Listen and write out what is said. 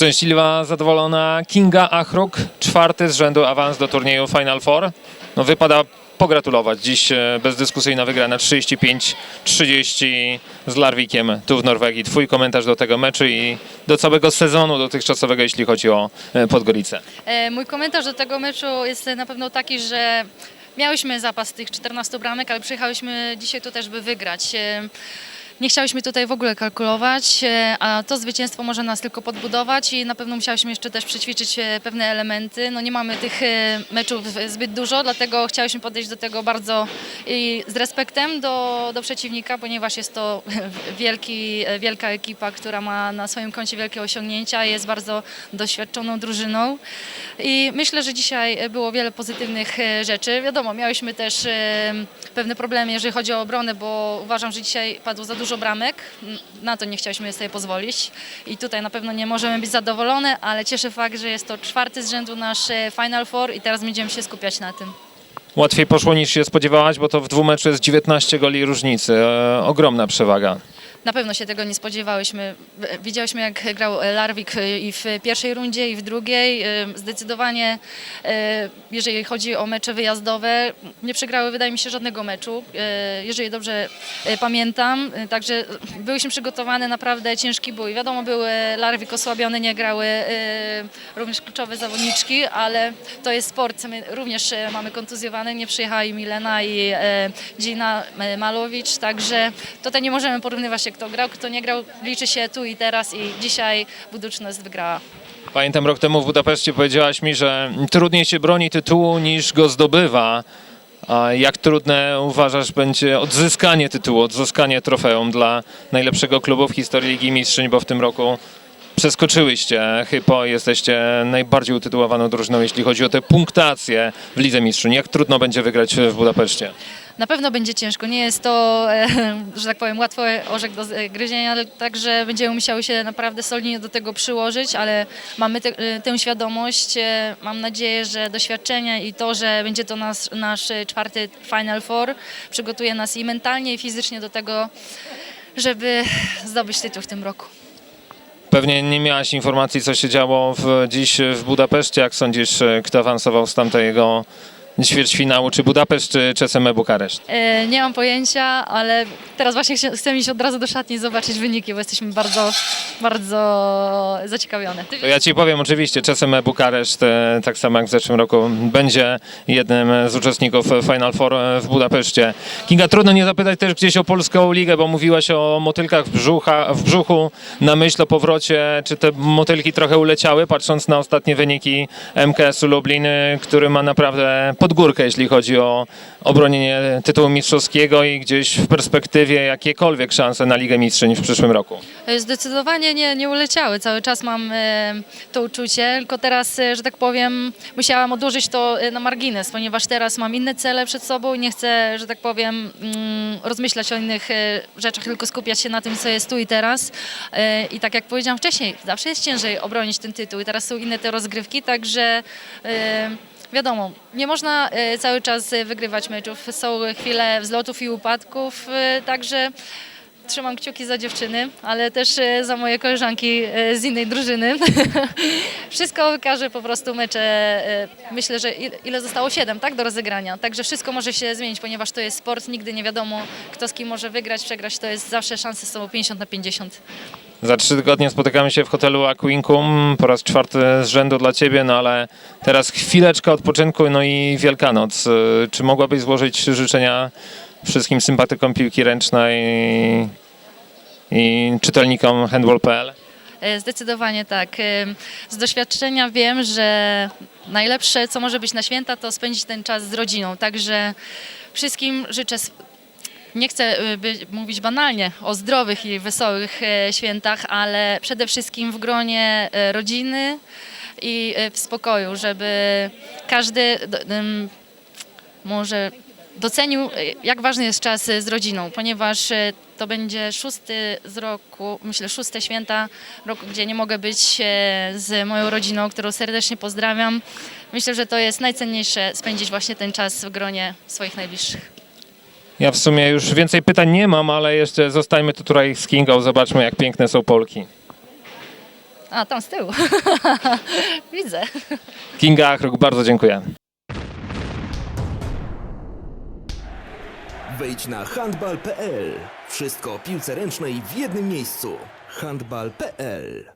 Szczęśliwa, zadowolona Kinga Achruk, czwarty z rzędu awans do turnieju Final Four. No wypada pogratulować. Dziś bezdyskusyjna wygrana 35-30 z Larwikiem tu w Norwegii. Twój komentarz do tego meczu i do całego sezonu dotychczasowego, jeśli chodzi o e, Podgoricę. E, Mój komentarz do tego meczu jest na pewno taki, że miałyśmy zapas tych 14 bramek, ale przyjechałyśmy dzisiaj tu też, by wygrać. E, Nie chciałyśmy tutaj w ogóle kalkulować, e, a to zwycięstwo może nas tylko podbudować i na pewno musiałyśmy jeszcze też przećwiczyć e, pewne elementy. No nie mamy tych e, meczów zbyt dużo, dlatego chciałyśmy podejść do tego bardzo z respektem do, do przeciwnika, ponieważ jest to wielki, wielka ekipa, która ma na swoim koncie wielkie osiągnięcia, jest bardzo doświadczoną drużyną i myślę, że dzisiaj było wiele pozytywnych rzeczy. Wiadomo, miałyśmy też pewne problemy, jeżeli chodzi o obronę, bo uważam, że dzisiaj padło za dużo bramek. N- Na to nie chciałyśmy sobie pozwolić i tutaj na pewno nie możemy być zadowolone, ale cieszy fakt, że jest to czwarty z rzędu nasz e, Final Four i teraz będziemy się skupiać na tym. Łatwiej poszło niż się spodziewałaś, bo to w dwóch meczu jest 19 goli różnicy. E, ogromna przewaga. Na pewno się tego nie spodziewałyśmy. Widziałyśmy, jak grał Larwik i w pierwszej rundzie, i w drugiej. Zdecydowanie, e, jeżeli chodzi o mecze wyjazdowe, nie przegrały, wydaje mi się, żadnego meczu, e, jeżeli dobrze e, pamiętam. Także byłyśmy przygotowane, naprawdę ciężki bój. Wiadomo, były Larwik osłabiony, nie grały również kluczowe zawodniczki, ale to jest sport. My również mamy kontuzjowane, nie przyjechała i Milena i Gina e, Malowicz, także tutaj nie możemy porównywać się, kto grał, kto nie grał. Liczy się tu i teraz i dzisiaj Buduczność wygrała. Pamiętam rok temu w Budapeszcie powiedziałaś mi, że trudniej się broni tytułu niż go zdobywa. A jak trudne uważasz będzie odzyskanie tytułu, odzyskanie trofeum dla najlepszego klubu w historii Ligi Mistrzyń, bo w tym roku przeskoczyłyście Hypo, jesteście najbardziej utytułowaną drużyną, jeśli chodzi o tę punktację w Lidze Mistrzyń. Jak trudno będzie wygrać w Budapeszcie? Na pewno będzie ciężko. Nie jest to, e, że tak powiem, łatwy orzech do z- gryzienia, ale także będziemy musiały się naprawdę solidnie do tego przyłożyć, ale mamy te, e, tę świadomość. E, Mam nadzieję, że doświadczenie i to, że będzie to nasz, nasz e, czwarty Final Four, przygotuje nas i mentalnie, i fizycznie do tego, żeby zdobyć tytuł w tym roku. Pewnie nie miałaś informacji, co się działo w, dziś w Budapeszcie. Jak sądzisz, e, kto awansował z tamtego ćwierćfinału? Czy Budapeszt, czy CSM Bukareszt? E, Nie mam pojęcia, ale teraz właśnie chcia- chcę iść od razu do szatni i zobaczyć wyniki, bo jesteśmy bardzo, bardzo zaciekawione. To ja ci powiem oczywiście, CSM Bukareszt, e, tak samo jak w zeszłym roku, będzie jednym z uczestników Final Four e, w Budapeszcie. Kinga, trudno nie zapytać też gdzieś o polską ligę, bo mówiłaś o motylkach w, brzucha, w brzuchu, na myśl o powrocie. Czy te motylki trochę uleciały, patrząc na ostatnie wyniki MKS-u Lublin, e, który ma naprawdę podgórkę, jeśli chodzi o obronienie tytułu mistrzowskiego i gdzieś w perspektywie jakiekolwiek szanse na Ligę Mistrzyń w przyszłym roku? E, Zdecydowanie nie, nie uleciały. Cały czas mam e, to uczucie, tylko teraz, e, że tak powiem, musiałam odłożyć to na margines, ponieważ teraz mam inne cele przed sobą i nie chcę, że tak powiem, mm, rozmyślać o innych rzeczach, tylko skupiać się na tym, co jest tu i teraz. I tak jak powiedziałam wcześniej, zawsze jest ciężej obronić ten tytuł i teraz są inne te rozgrywki, także... Wiadomo, nie można e, cały czas e, wygrywać meczów. Są chwile wzlotów i upadków, e, także Trzymam kciuki za dziewczyny, ale też za moje koleżanki z innej drużyny. wszystko wykaże po prostu mecze. Myślę, że il- ile zostało? Siedem, tak? Do rozegrania. Także wszystko może się zmienić, ponieważ to jest sport. Nigdy nie wiadomo, kto z kim może wygrać, przegrać. To jest zawsze szanse są 50 na 50. Za trzy tygodnie spotykamy się w hotelu Aquincum, po raz czwarty z rzędu dla Ciebie, no ale teraz chwileczka odpoczynku, no i Wielkanoc. Y, Czy mogłabyś złożyć życzenia wszystkim sympatykom piłki ręcznej i czytelnikom handball.pl? E, Zdecydowanie tak. E, Z doświadczenia wiem, że najlepsze, co może być na święta, to spędzić ten czas z rodziną. Także wszystkim życzę, nie chcę by, mówić banalnie o zdrowych i wesołych e, świętach, ale przede wszystkim w gronie e, rodziny i e, w spokoju, żeby każdy może docenił, jak ważny jest czas z rodziną, ponieważ to będzie szósty z roku, myślę szóste święta roku, gdzie nie mogę być z moją rodziną, którą serdecznie pozdrawiam. Myślę, że to jest najcenniejsze, spędzić właśnie ten czas w gronie swoich najbliższych. Ja w sumie już więcej pytań nie mam, ale jeszcze zostańmy tu tutaj z Kingą, zobaczmy jak piękne są Polki. A, tam z tyłu. Widzę. Kinga Achruk, bardzo dziękuję. Wejdź na handbal.pl. Wszystko o piłce ręcznej w jednym miejscu. handbal.pl